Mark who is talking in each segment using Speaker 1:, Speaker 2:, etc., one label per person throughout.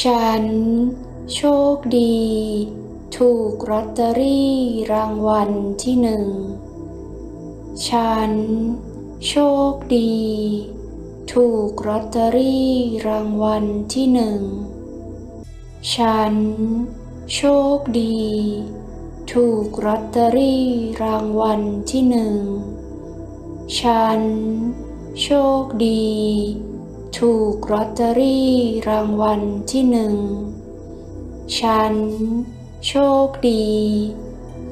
Speaker 1: ฉัน โชคดี ถูกลอตเตอรี่รางวัลที่หนึ่ง ฉัน โชคดี ถูกลอตเตอรี่รางวัลที่หนึ่ง ฉัน โชคดี ถูกลอตเตอรี่รางวัลที่หนึ่ง ฉัน โชคดี ถูกลอตเตอรี่รางวัลที่หนึ่ง ฉัน โชคดี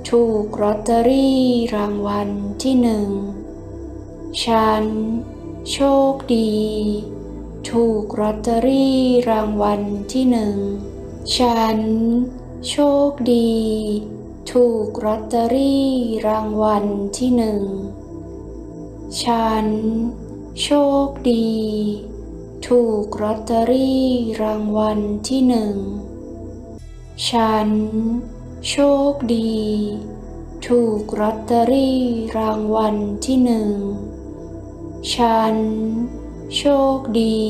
Speaker 1: ถูกลอตเตอรี่รางวัลที่หนึ่ง ฉัน โชคดี ถูกลอตเตอรี่รางวัลที่หนึ่ง ฉัน โชคดี ถูกลอตเตอรี่รางวัลที่หนึ่ง ฉัน โชคดี ถูกลอตเตอรี่รางวัลที่หนึ่ง ฉัน โชคดี ถูกลอตเตอรี่รางวัลที่หนึ่ง ฉัน โชคดี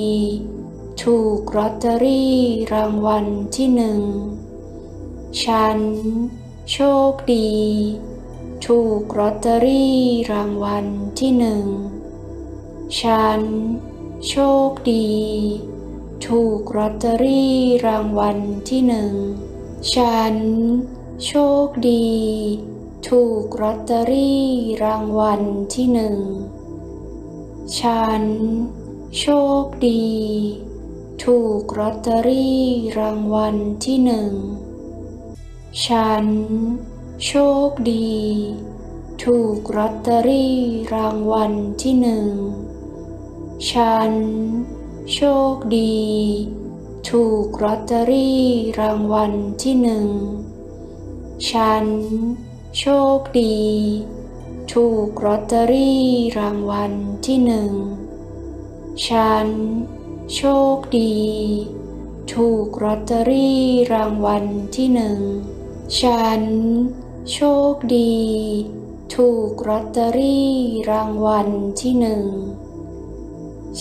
Speaker 1: ถูกลอตเตอรี่รางวัลที่หนึ่ง ฉัน โชคดี ถูกลอตเตอรี่รางวัลที่หนึ่ง ฉัน โชคดี ถูกลอตเตอรี่รางวัลที่หนึ่ง ฉัน โชคดี ถูกลอตเตอรี่รางวัลที่หนึ่ง ฉัน โชคดี ถูกลอตเตอรี่รางวัลที่หนึ่ง ฉัน โชคดี ถูกลอตเตอรี่รางวัลที่หนึ่ง ฉัน โชคดี ถูกลอตเตอรี่รางวัลที่หนึ่ง ฉัน โชคดี ถูกลอตเตอรี่รางวัลที่หนึ่ง ฉัน โชคดี ถูกลอตเตอรี่รางวัลที่หนึ่ง ฉัน โชคดี ถูกลอตเตอรี่รางวัลที่หนึ่ง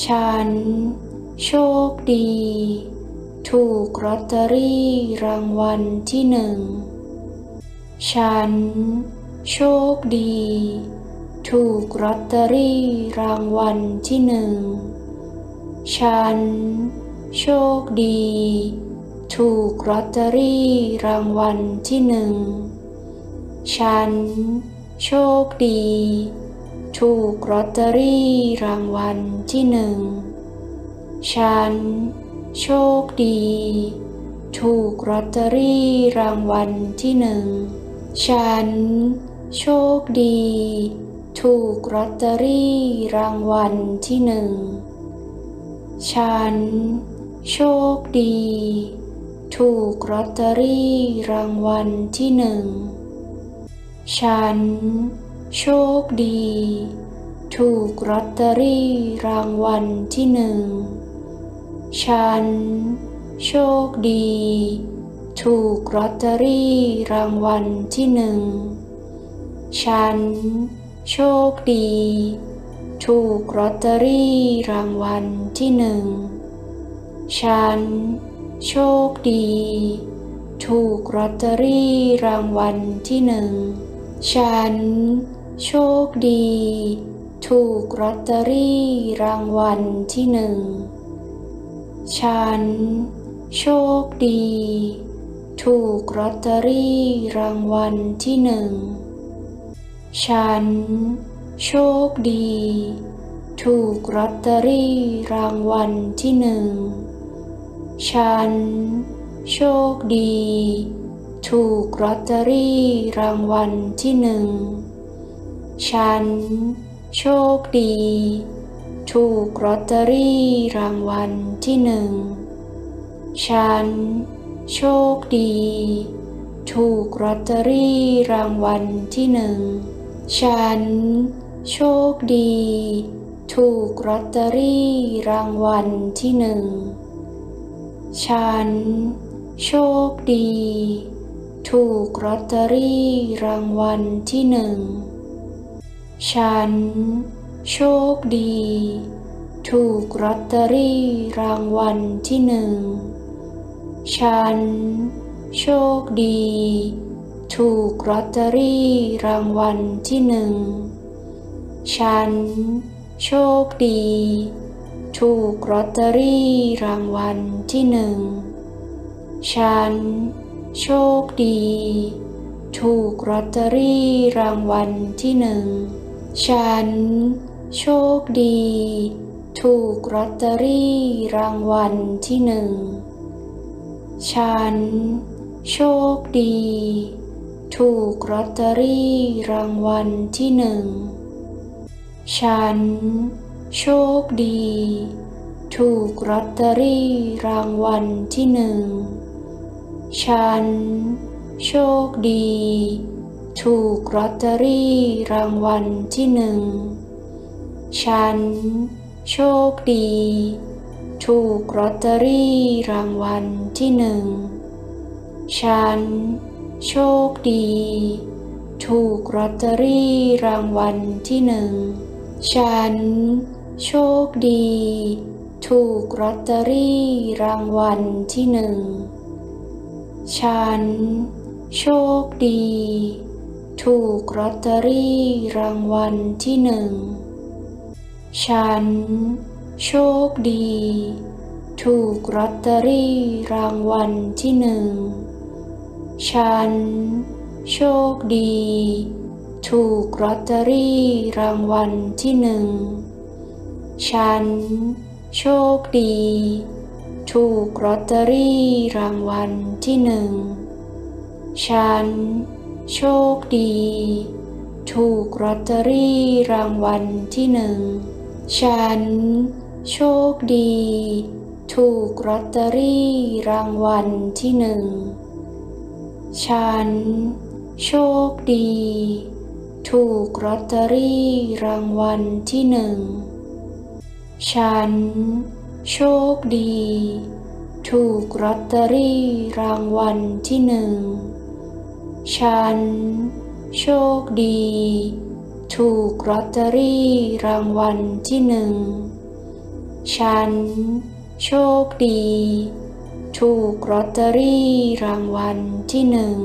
Speaker 1: ฉัน โชคดี ถูกลอตเตอรี่รางวัลที่หนึ่ง ฉัน โชคดี ถูกลอตเตอรี่รางวัลที่หนึ่ง ฉัน โชคดี ถูกลอตเตอรี่รางวัลที่หนึ่ง ฉัน โชคดี ถูกลอตเตอรี่รางวัลที่หนึ่ง ฉัน โชคดี ถูกลอตเตอรี่รางวัลที่หนึ่ง ฉัน โชคดี ถูกลอตเตอรี่รางวัลที่หนึ่ง ฉัน โชคดี ถูกลอตเตอรี่รางวัลที่หนึ่ง ฉัน โชคดี ถูกลอตเตอรี่รางวัลที่หนึ่ง ฉัน โชคดี ถูกลอตเตอรี่รางวัลที่หนึ่ง ฉัน โชคดี ถูกลอตเตอรี่รางวัลที่หนึ่ง ฉัน โชคดี ถูกลอตเตอรี่รางวัลที่หนึ่งฉัน โชคดี ถูกลอตเตอรี่รางวัลที่หนึ่ง ฉัน โชคดี ถูกลอตเตอรี่รางวัลที่หนึ่ง ฉัน โชคดี ถูกลอตเตอรี่รางวัลที่หนึ่ง ฉัน โชคดี ถูกลอตเตอรี่รางวัลที่หนึ่ง ฉัน โชคดี ถูกลอตเตอรี่รางวัลที่หนึ่ง ฉัน โชคดี ถูกลอตเตอรี่รางวัลที่หนึ่ง ฉัน โชคดี ถูกลอตเตอรี่รางวัลที่หนึ่ง ฉัน โชคดี ถูกลอตเตอรี่รางวัลที่หนึ่ง ฉัน โชคดี ถูกลอตเตอรี่รางวัลที่หนึ่ง ฉัน โชคดี ถูกลอตเตอรี่รางวัลที่หนึ่ง ฉัน โชคดี ถูกลอตเตอรี่รางวัลที่หนึ่ง ฉัน โชคดี ถูกลอตเตอรี่รางวัลที่หนึ่ง ฉัน โชคดี ถูกลอตเตอรี่รางวัลที่หนึ่ง ฉัน โชคดี ถูกลอตเตอรี่รางวัลที่หนึ่ง ฉัน โชคดี ถูกลอตเตอรี่รางวัลที่หนึ่ง ฉัน โชคดี ถูกลอตเตอรี่รางวัลที่หนึ่ง ฉัน โชคดี ถูกลอตเตอรี่รางวัลที่หนึ่ง ฉัน โชคดี ถูกลอตเตอรี่รางวัลที่หนึ่ง ฉัน โชคดี ถูกลอตเตอรี่รางวัลที่หนึ่ง ฉัน โชคดี ถูกลอตเตอรี่รางวัลที่หนึ่ง ฉัน โชคดี ถูกลอตเตอรี่รางวัลที่หนึ่ง ฉัน โชคดี ถูกลอตเตอรี่รางวัลที่หนึ่ง ฉัน โชคดี ถูกลอตเตอรี่รางวัลที่หนึ่ง ฉัน โชคดี ถูกลอตเตอรี่รางวัลที่หนึ่ง ฉัน โชคดี ถูกลอตเตอรี่รางวัลที่หนึ่ง ฉัน โชคดี ถูกลอตเตอรี่รางวัลที่หนึ่ง ฉัน โชคดี ถูกลอตเตอรี่รางวัลที่หนึ่ง ฉัน โชคดี ถูกลอตเตอรี่รางวัลที่หนึ่ง ฉัน โชคดี ถูกลอตเตอรี่รางวัลที่หนึ่ง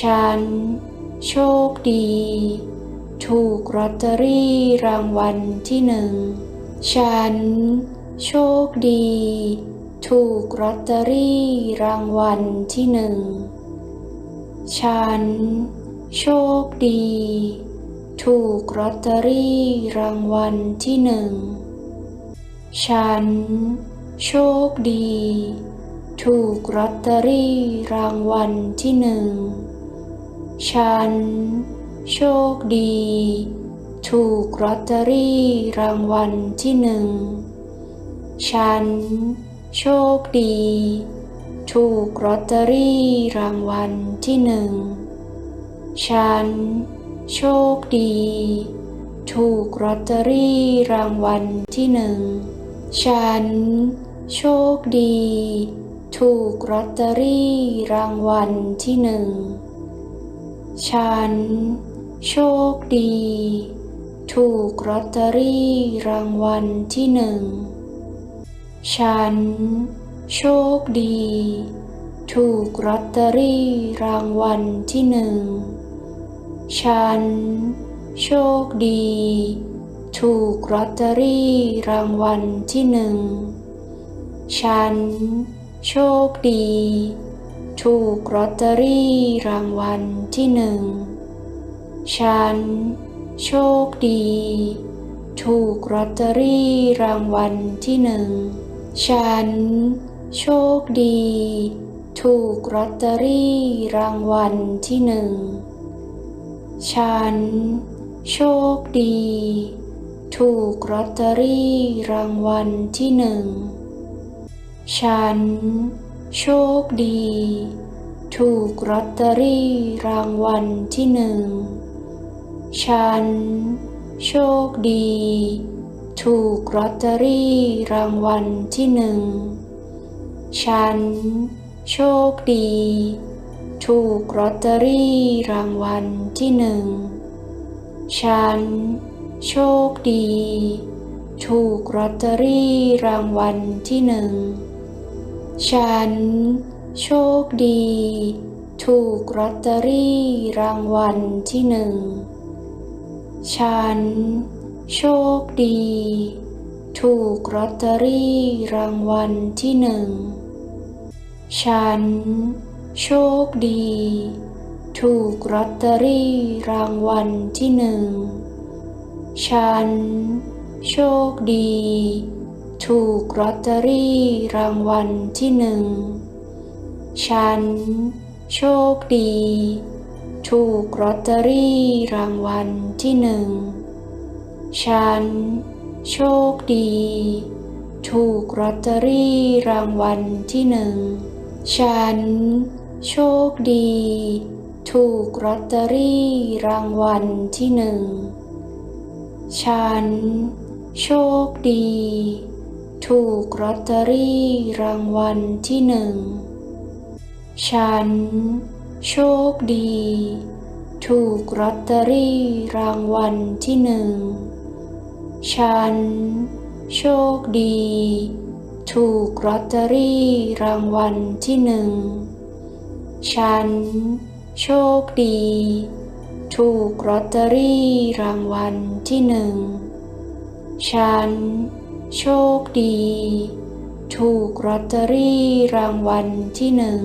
Speaker 1: ฉัน โชคดี ถูกลอตเตอรี่รางวัลที่หนึ่ง ฉัน โชคดี ถูกลอตเตอรี่รางวัลที่หนึ่ง ฉัน โชคดี ถูกลอตเตอรี่รางวัลที่หนึ่ง ฉัน โชคดี ถูกลอตเตอรี่รางวัลที่หนึ่ง ฉัน โชคดี ถูกลอตเตอรี่รางวัลที่หนึ่ง ฉัน โชคดี ถูกลอตเตอรี่รางวัลที่หนึ่ง ฉัน โชคดี ถูกลอตเตอรี่รางวัลที่หนึ่ง ฉัน โชคดี ถูกลอตเตอรี่รางวัลที่หนึ่ง ฉัน โชคดี ถูกลอตเตอรี่รางวัลที่หนึ่ง ฉัน โชคดี ถูกลอตเตอรี่รางวัลที่หนึ่ง ฉัน โชคดี ถูกลอตเตอรี่รางวัลที่หนึ่ง ฉัน โชคดี ถูกลอตเตอรี่รางวัลที่หนึ่ง ฉัน โชคดี ถูกลอตเตอรี่รางวัลที่หนึ่งฉัน โชคดี ถูกลอตเตอรี่รางวัลที่หนึ่ง ฉัน โชคดี ถูกลอตเตอรี่รางวัลที่หนึ่ง ฉัน โชคดี ถูกลอตเตอรี่รางวัลที่หนึ่ง ฉัน โชคดี ถูกลอตเตอรี่รางวัลที่หนึ่ง ฉัน โชคดี ถูกลอตเตอรี่รางวัลที่หนึ่ง ฉัน โชคดี ถูกลอตเตอรี่รางวัลที่หนึ่ง ฉัน โชคดี ถูกลอตเตอรี่รางวัลที่หนึ่ง ฉัน โชคดีถูกลอตเตอรี่รางวัลที่หนึ่ง ฉัน โชคดี ถูกลอตเตอรี่รางวัลที่หนึ่ง ฉัน โชคดี ถูกลอตเตอรี่รางวัลที่หนึ่ง ฉัน โชคดี ถูกลอตเตอรี่รางวัลที่หนึ่ง ฉัน โชคดีถูกลอตเตอรี่รางวัลที่หนึ่ง ฉัน โชคดี ถูกลอตเตอรี่รางวัลที่หนึ่ง ฉัน โชคดี ถูกลอตเตอรี่รางวัลที่หนึ่ง ฉัน โชคดี ถูกลอตเตอรี่รางวัลที่หนึ่ง ฉัน โชคดี ถูกลอตเตอรี่รางวัลที่หนึ่ง ฉัน โชคดี ถูกลอตเตอรี่รางวัลที่หนึ่ง ฉัน โชคดี ถูกลอตเตอรี่รางวัลที่หนึ่ง